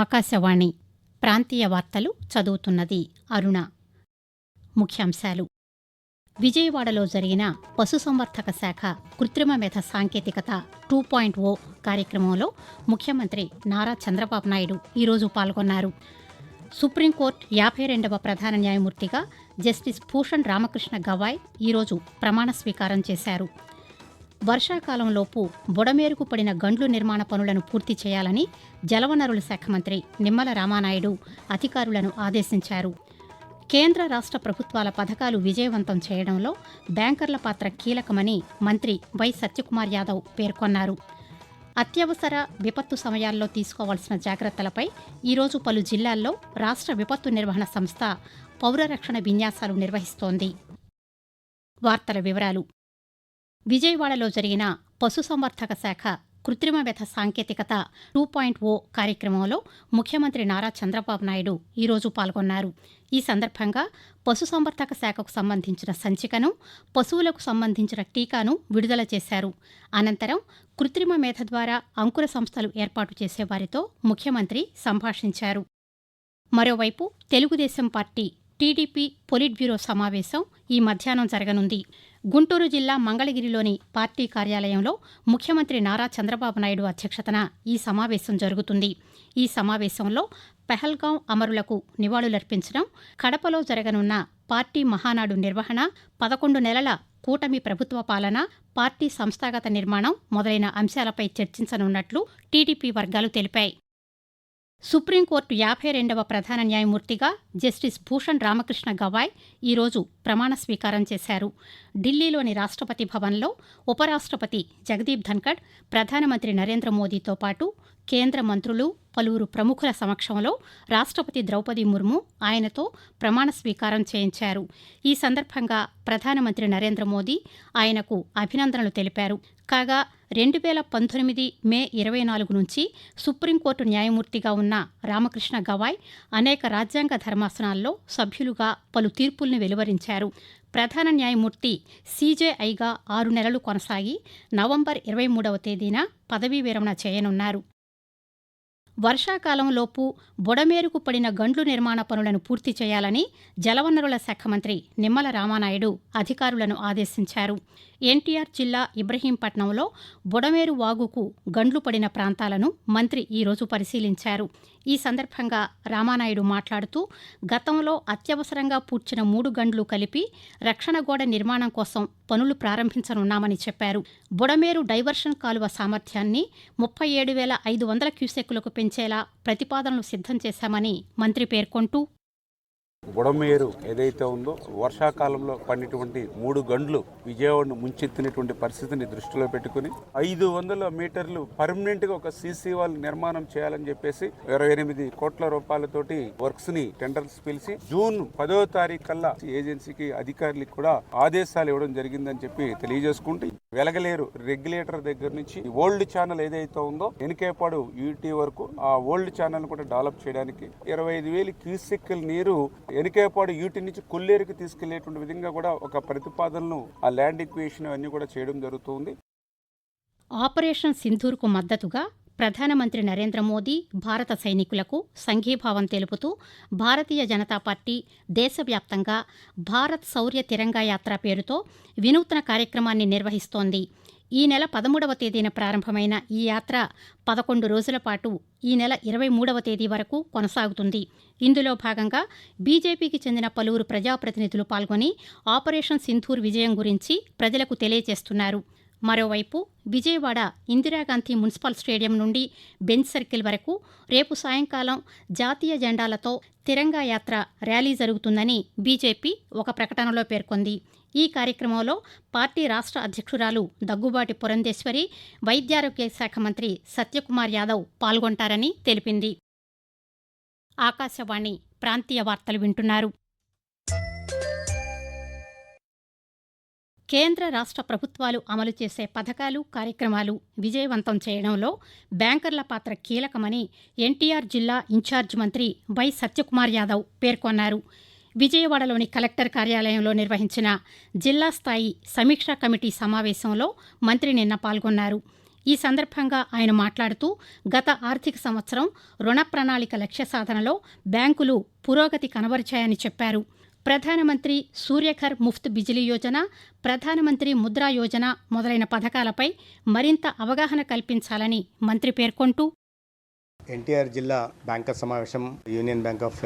ఆకాశవాణి ప్రాంతీయ వార్తలు చదువుతున్నది అరుణ. ముఖ్యాంశాలు. విజయవాడలో జరిగిన పశుసంవర్ధక శాఖ కృత్రిమ మేధ సాంకేతికత టూ పాయింట్ ఓ కార్యక్రమంలో ముఖ్యమంత్రి నారా చంద్రబాబు నాయుడు ఈరోజు పాల్గొన్నారు. సుప్రీంకోర్టు యాభై రెండవ ప్రధాన న్యాయమూర్తిగా జస్టిస్ భూషణ్ రామకృష్ణ గవాయ్ ఈరోజు ప్రమాణ స్వీకారం చేశారు. వర్షాకాలంలోపు బుడమేరుకు పడిన గండ్లు నిర్మాణ పనులను పూర్తి చేయాలని జలవనరుల శాఖ మంత్రి నిమ్మల రామానాయుడు అధికారులను ఆదేశించారు. కేంద్ర రాష్ట్ర ప్రభుత్వాల పథకాలు విజయవంతం చేయడంలో బ్యాంకర్ల పాత్ర కీలకమని మంత్రి వై సత్యకుమార్ యాదవ్ పేర్కొన్నారు. అత్యవసర విపత్తు సమయాల్లో తీసుకోవాల్సిన జాగ్రత్తలపై ఈరోజు పలు జిల్లాల్లో రాష్ట్ర విపత్తు నిర్వహణ సంస్థ పౌరరక్షణ విన్యాసాలు నిర్వహిస్తోంది. వార్తల వివరాలు విజయవాడలో జరిగిన పశుసంవర్ధక శాఖ కృత్రిమ వ్యధ సాంకేతికత టూ పాయింట్ ఓ కార్యక్రమంలో ముఖ్యమంత్రి నారా చంద్రబాబు నాయుడు ఈరోజు పాల్గొన్నారు. ఈ సందర్భంగా పశుసంవర్ధక శాఖకు సంబంధించిన సంచికను పశువులకు సంబంధించిన టీకాను విడుదల చేశారు. అనంతరం కృత్రిమ మేధ ద్వారా అంకుర సంస్థలు ఏర్పాటు చేసేవారితో ముఖ్యమంత్రి సంభాషించారు. మరోవైపు Telugu Desam party TDP politburo సమావేశం ఈ మధ్యాహ్నం జరగనుంది. గుంటూరు జిల్లా మంగళగిరిలోని పార్టీ కార్యాలయంలో ముఖ్యమంత్రి నారా చంద్రబాబు నాయుడు అధ్యక్షతన ఈ సమావేశం జరుగుతుంది. ఈ సమావేశంలో పెహల్గాం అమరులకు నివాళులర్పించడం కడపలో జరగనున్న పార్టీ మహానాడు నిర్వహణ పదకొండు నెలల కూటమి ప్రభుత్వ పాలన పార్టీ సంస్థాగత నిర్మాణం మొదలైన అంశాలపై చర్చించనున్నట్లు టీడీపీ వర్గాలు తెలిపాయి. సుప్రీంకోర్టు యాభై రెండవ ప్రధాన న్యాయమూర్తిగా జస్టిస్ భూషణ్ రామకృష్ణ గవాయ్ ఈరోజు ప్రమాణ స్వీకారం చేశారు. ఢిల్లీలోని రాష్ట్రపతి భవన్లో ఉపరాష్ట్రపతి జగదీప్ ధన్కడ్ ప్రధానమంత్రి నరేంద్ర మోదీతో పాటు కేంద్ర మంత్రులు పలువురు ప్రముఖుల సమక్షంలో రాష్ట్రపతి ద్రౌపది ముర్ము ఆయనతో ప్రమాణ స్వీకారం చేయించారు. ఈ సందర్భంగా ప్రధానమంత్రి నరేంద్ర మోదీ ఆయనకు అభినందనలు తెలిపారు. కాగా రెండు వేల పంతొమ్మిది మే ఇరవై నాలుగు నుంచి సుప్రీంకోర్టు న్యాయమూర్తిగా ఉన్న రామకృష్ణ గవాయ్ అనేక రాజ్యాంగ ధర్మాసనాల్లో సభ్యులుగా పలు తీర్పుల్ని వెలువరించారు. ప్రధాన న్యాయమూర్తి సీజేఐగా ఆరు నెలలు కొనసాగి నవంబర్ ఇరవై మూడవ తేదీన పదవీ విరమణ చేయనున్నారు. వర్షాకాలంలోపు బుడమేరుకు పడిన గండ్లు నిర్మాణ పనులను పూర్తి చేయాలని జలవనరుల శాఖ మంత్రి నిమ్మల రామానాయుడు అధికారులను ఆదేశించారు. ఎన్టీఆర్ జిల్లా ఇబ్రహీంపట్నంలో బుడమేరు వాగుకు గండ్లు పడిన ప్రాంతాలను మంత్రి ఈరోజు పరిశీలించారు. ఈ సందర్భంగా రామానాయుడు మాట్లాడుతూ గతంలో అత్యవసరంగా పూడ్చిన మూడు గండ్లు కలిపి రక్షణ గోడ నిర్మాణం కోసం పనులు ప్రారంభించనున్నామని చెప్పారు. బుడమేరు డైవర్షన్ కాలువ సామర్థ్యాన్ని ముప్పై ఏడు వేల ఐదు వందల క్యూసెక్కులకు పెంచేలా ప్రతిపాదనలు సిద్ధం చేశామని మంత్రి పేర్కొంటూ బుడమేరు ఏదైతే ఉందో వర్షాకాలంలో పడినటువంటి మూడు గండ్లు విజయవాడను ముంచెత్తినటువంటి పరిస్థితిని దృష్టిలో పెట్టుకుని ఐదు వందల మీటర్లు పర్మనెంట్గా ఒక సీసీ వాల్ నిర్మాణం చేయాలని చెప్పేసి ఇరవై ఎనిమిది కోట్ల రూపాయలతోటి వర్క్స్ని టెండర్స్ పిలిచి జూన్ పదో తారీఖు కల్లా ఏజెన్సీకి అధికారులకు కూడా ఆదేశాలు ఇవ్వడం జరిగిందని చెప్పి తెలియజేసుకుంటూ వెలగలేరు రెగ్యులేటర్ దగ్గర నుంచి ఓల్డ్ ఛానల్ ఏదైతే ఉందో ఎనికేపాడు యూటీ వరకు ఆ ఓల్డ్ ఛానల్ కూడా డెవలప్ చేయడానికి ఇరవై ఐదు వేలు క్యూసెక్కుల నీరు ఎనికేపాడు యూటీ నుంచి కొల్లేరుకి తీసుకెళ్ళేటువంటి విధంగా కూడా ఒక ప్రతిపాదనను ఆ ల్యాండ్ ఈక్వేషన్ అన్ని కూడా చేయడం జరుగుతుంది. ఆపరేషన్ సింధూర్కు మద్దతుగా ప్రధానమంత్రి నరేంద్ర మోదీ భారత సైనికులకు సంఘీభావం తెలుపుతూ భారతీయ జనతా పార్టీ దేశవ్యాప్తంగా భారత్ శౌర్య తిరంగా యాత్ర పేరుతో వినూత్న కార్యక్రమాన్ని నిర్వహిస్తోంది. ఈ నెల పదమూడవ తేదీన ప్రారంభమైన ఈ యాత్ర పదకొండు రోజుల పాటు ఈ నెల ఇరవై మూడవ తేదీ వరకు కొనసాగుతుంది. ఇందులో భాగంగా బీజేపీకి చెందిన పలువురు ప్రజాప్రతినిధులు పాల్గొని ఆపరేషన్ సింధూర్ విజయం గురించి ప్రజలకు తెలియజేస్తున్నారు. మరోవైపు విజయవాడ ఇందిరాగాంధీ మున్సిపల్ స్టేడియం నుండి బెంచ్ సర్కిల్ వరకు రేపు సాయంకాలం జాతీయ జెండాలతో తిరంగా యాత్ర ర్యాలీ జరుగుతుందని బీజేపీ ఒక ప్రకటనలో పేర్కొంది. ఈ కార్యక్రమంలో పార్టీ రాష్ట్ర అధ్యక్షురాలు దగ్గుబాటి పురంధేశ్వరి వైద్యారోగ్య శాఖ మంత్రి సత్యకుమార్ యాదవ్ పాల్గొంటారని తెలిపింది. ఆకాశవాణి ప్రాంతీయ వార్తలు వింటున్నారు. కేంద్ర రాష్ట్ర ప్రభుత్వాలు అమలు చేసే పథకాలు కార్యక్రమాలు విజయవంతం చేయడంలో బ్యాంకర్ల పాత్ర కీలకమని ఎన్టీఆర్ జిల్లా ఇన్ఛార్జ్ మంత్రి వై సత్యకుమార్ యాదవ్ పేర్కొన్నారు. విజయవాడలోని కలెక్టర్ కార్యాలయంలో నిర్వహించిన జిల్లా స్థాయి సమీక్షా కమిటీ సమావేశంలో మంత్రి నిన్న పాల్గొన్నారు. ఈ సందర్భంగా ఆయన మాట్లాడుతూ గత ఆర్థిక సంవత్సరం రుణ ప్రణాళిక లక్ష్య సాధనలో బ్యాంకులు పురోగతి కనబరిచాయని చెప్పారు. ప్రధానమంత్రి సూర్యఘర్ ముఫ్త్ బిజిలీ యోజన ప్రధానమంత్రి ముద్రా యోజన మొదలైన పథకాలపై మరింత అవగాహన కల్పించాలని మంత్రి పేర్కొంటూ ఎన్టీఆర్ జిల్లా బ్యాంకర్ సమావేశం యూనియన్ బ్యాంక్ ఆఫ్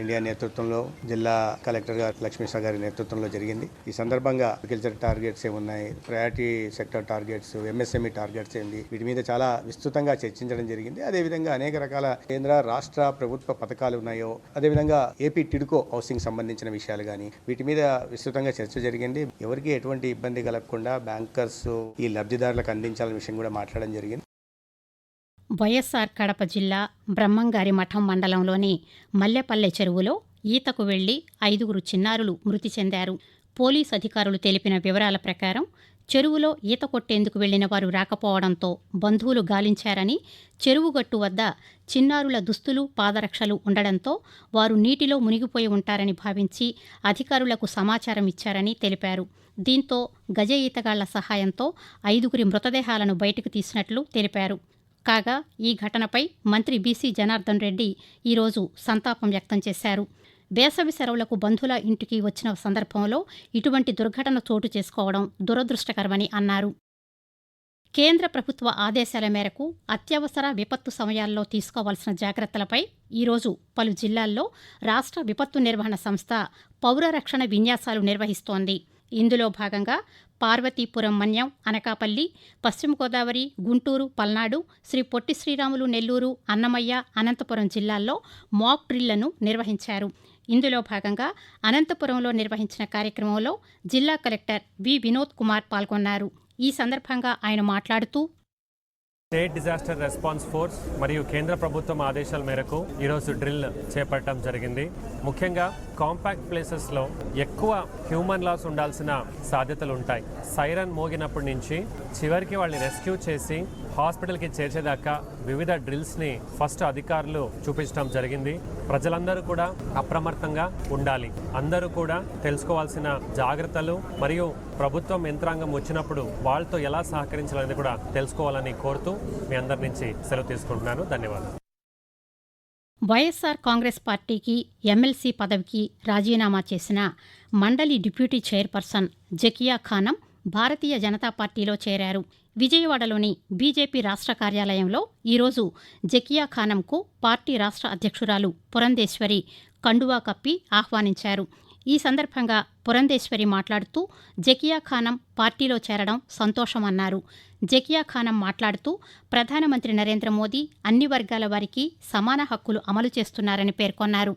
ఇండియా నేతృత్వంలో జిల్లా కలెక్టర్ గారు లక్ష్మీశ్వర గారి నేతృత్వంలో జరిగింది. ఈ సందర్భంగా అగ్రికల్చర్ టార్గెట్స్ ఏమున్నాయి priority sector targets MSME targets ఏంది వీటి మీద చాలా విస్తృతంగా చర్చించడం జరిగింది. అదేవిధంగా అనేక రకాల కేంద్ర రాష్ట్ర ప్రభుత్వ పథకాలు ఉన్నాయో అదేవిధంగా ఏపీ టిడ్కో హౌసింగ్ సంబంధించిన విషయాలు కానీ వీటి మీద విస్తృతంగా చర్చ జరిగింది. ఎవరికి ఎటువంటి ఇబ్బంది కలగకుండా బ్యాంకర్స్ ఈ లబ్ధిదారులకు అందించాలనే విషయం కూడా మాట్లాడడం జరిగింది. వైఎస్ఆర్ కడప జిల్లా బ్రహ్మంగారి మఠం మండలంలోని మల్లెపల్లె చెరువులో ఈతకు వెళ్ళి ఐదుగురు చిన్నారులు మృతి చెందారు. పోలీస్ అధికారులు తెలిపిన వివరాల ప్రకారం చెరువులో ఈత కొట్టేందుకు వెళ్ళిన వారు రాకపోవడంతో బంధువులు గాలించారని చెరువు గట్టు వద్ద చిన్నారుల దుస్తులు పాదరక్షలు ఉండడంతో వారు నీటిలో మునిగిపోయి ఉంటారని భావించి అధికారులకు సమాచారం ఇచ్చారని తెలిపారు. దీంతో గజ ఈతగాళ్ళ సహాయంతో ఐదుగురి మృతదేహాలను బయటకు తీసినట్లు తెలిపారు. కాగా ఈ ఘటనపై మంత్రి బీసీ జనార్దన్ రెడ్డి ఈరోజు సంతాపం వ్యక్తం చేశారు. వేసవి సెలవులకు బంధువుల ఇంటికి వచ్చిన సందర్భంలో ఇటువంటి దుర్ఘటన చోటు చేసుకోవడం దురదృష్టకరమని అన్నారు. కేంద్ర ప్రభుత్వ ఆదేశాల మేరకు అత్యవసర విపత్తు సమయాల్లో తీసుకోవాల్సిన జాగ్రత్తలపై ఈరోజు పలు జిల్లాల్లో రాష్ట్ర విపత్తు నిర్వహణ సంస్థ పౌర రక్షణ విన్యాసాలు నిర్వహిస్తోంది. ఇందులో భాగంగా పార్వతీపురం మన్యం అనకాపల్లి పశ్చిమ గోదావరి గుంటూరు పల్నాడు శ్రీ పొట్టి శ్రీరాములు నెల్లూరు అన్నమయ్య అనంతపురం జిల్లాల్లో మాక్ డ్రిల్లను నిర్వహించారు. ఇందులో భాగంగా అనంతపురంలో నిర్వహించిన కార్యక్రమంలో జిల్లా కలెక్టర్ వి. వినోద్ కుమార్ పాల్గొన్నారు. ఈ సందర్భంగా ఆయన మాట్లాడుతూ స్టేట్ డిజాస్టర్ రెస్పాన్స్ ఫోర్స్ మరియు కేంద్ర ప్రభుత్వం ఆదేశాల మేరకు ఈరోజు డ్రిల్ చేపట్టడం జరిగింది. ముఖ్యంగా కాంపాక్ట్ ప్లేసెస్లో ఎక్కువ హ్యూమన్ లాస్ ఉండాల్సిన సాధ్యతలు ఉంటాయి సైరన్ మోగినప్పటి నుంచి చివరికి వాళ్ళని రెస్క్యూ చేసి హాస్పిటల్కి చేర్చేదాకా వివిధ డ్రిల్స్ని ఫస్ట్ అధికారులు చూపించడం జరిగింది. ప్రజలందరూ కూడా అప్రమత్తంగా ఉండాలి. అందరూ కూడా తెలుసుకోవాల్సిన జాగ్రత్తలు మరియు ప్రభుత్వం యంత్రాంగం వచ్చినప్పుడు వాళ్ళతో ఎలా సహకరించాలనేది కూడా తెలుసుకోవాలని కోరుతూ మీ అందరి నుంచి సెలవు తీసుకుంటున్నాను. ధన్యవాదాలు. వైఎస్ఆర్ కాంగ్రెస్ పార్టీకి ఎమ్మెల్సీ పదవికి రాజీనామా చేసిన మండలి డిప్యూటీ చైర్పర్సన్ జకియా ఖానం భారతీయ జనతా పార్టీలో చేరారు. విజయవాడలోని బీజేపీ రాష్ట్ర కార్యాలయంలో ఈరోజు జకియా ఖానంకు పార్టీ రాష్ట్ర అధ్యక్షురాలు పురంధేశ్వరి కండువా కప్పి ఆహ్వానించారు. ఈ సందర్భంగా పురంధేశ్వరి మాట్లాడుతూ జకియా ఖానం పార్టీలో చేరడం సంతోషమన్నారు. జకియా ఖానం మాట్లాడుతూ ప్రధానమంత్రి నరేంద్ర మోదీ అన్ని వర్గాల వారికి సమాన హక్కులు అమలు చేస్తున్నారని పేర్కొన్నారు.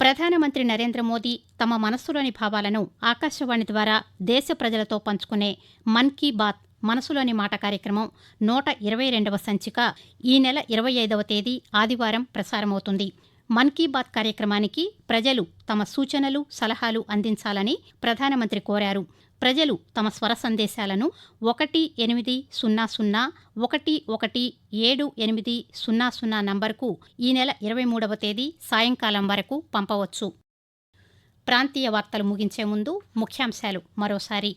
ప్రధానమంత్రి నరేంద్ర మోదీ తమ మనస్సులోని భావాలను ఆకాశవాణి ద్వారా దేశ ప్రజలతో పంచుకునే మన్ కీ బాత్ మనసులోని మాట కార్యక్రమం నూట ఇరవై రెండవ సంచిక ఈ నెల ఇరవై ఐదవ తేదీ ఆదివారం ప్రసారమవుతుంది. మన్ కీ బాత్ కార్యక్రమానికి ప్రజలు తమ సూచనలు సలహాలు అందించాలని ప్రధానమంత్రి కోరారు. ప్రజలు తమ స్వర సందేశాలను ఒకటి ఎనిమిది సున్నా సున్నా ఒకటి ఒకటి ఏడు ఎనిమిది సున్నా సున్నా నంబర్కు ఈ నెల ఇరవై మూడవ తేదీ సాయంకాలం వరకు పంపవచ్చు. ప్రాంతీయ వార్తలు ముగించే ముందు ముఖ్యాంశాలు మరోసారి.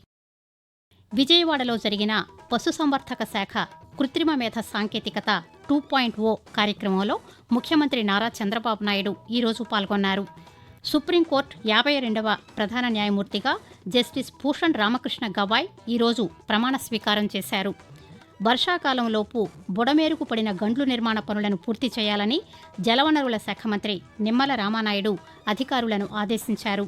విజయవాడలో జరిగిన పశుసంవర్ధక శాఖ కృత్రిమ మేధ సాంకేతికత టూ పాయింట్ ఓ కార్యక్రమంలో ముఖ్యమంత్రి నారా చంద్రబాబు నాయుడు ఈరోజు పాల్గొన్నారు. సుప్రీంకోర్టు యాభై రెండవ ప్రధాన న్యాయమూర్తిగా జస్టిస్ భూషణ్ రామకృష్ణ గవాయ్ ఈరోజు ప్రమాణ స్వీకారం చేశారు. వర్షాకాలంలోపు బుడమేరుకు పడిన గండ్లు నిర్మాణ పనులను పూర్తి చేయాలని జలవనరుల శాఖ మంత్రి నిమ్మల రామానాయుడు అధికారులను ఆదేశించారు.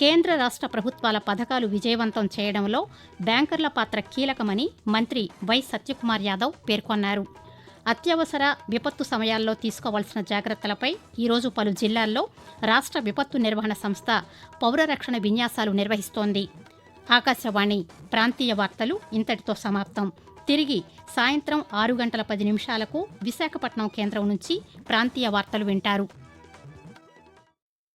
కేంద్ర రాష్ట్ర ప్రభుత్వాల పథకాలు విజయవంతం చేయడంలో బ్యాంకర్ల పాత్ర కీలకమని మంత్రి వై సత్యకుమార్ యాదవ్ పేర్కొన్నారు. అత్యవసర విపత్తు సమయాల్లో తీసుకోవాల్సిన జాగ్రత్తలపై ఈరోజు పలు జిల్లాల్లో రాష్ట్ర విపత్తు నిర్వహణ సంస్థ పౌర రక్షణ విన్యాసాలు నిర్వహిస్తోంది. ఆకాశవాణి ప్రాంతీయ వార్తలు ఇంతటితో సమాప్తం. తిరిగి సాయంత్రం ఆరు గంటల పది నిమిషాలకు విశాఖపట్నం కేంద్రం నుంచి ప్రాంతీయ వార్తలు వింటారు.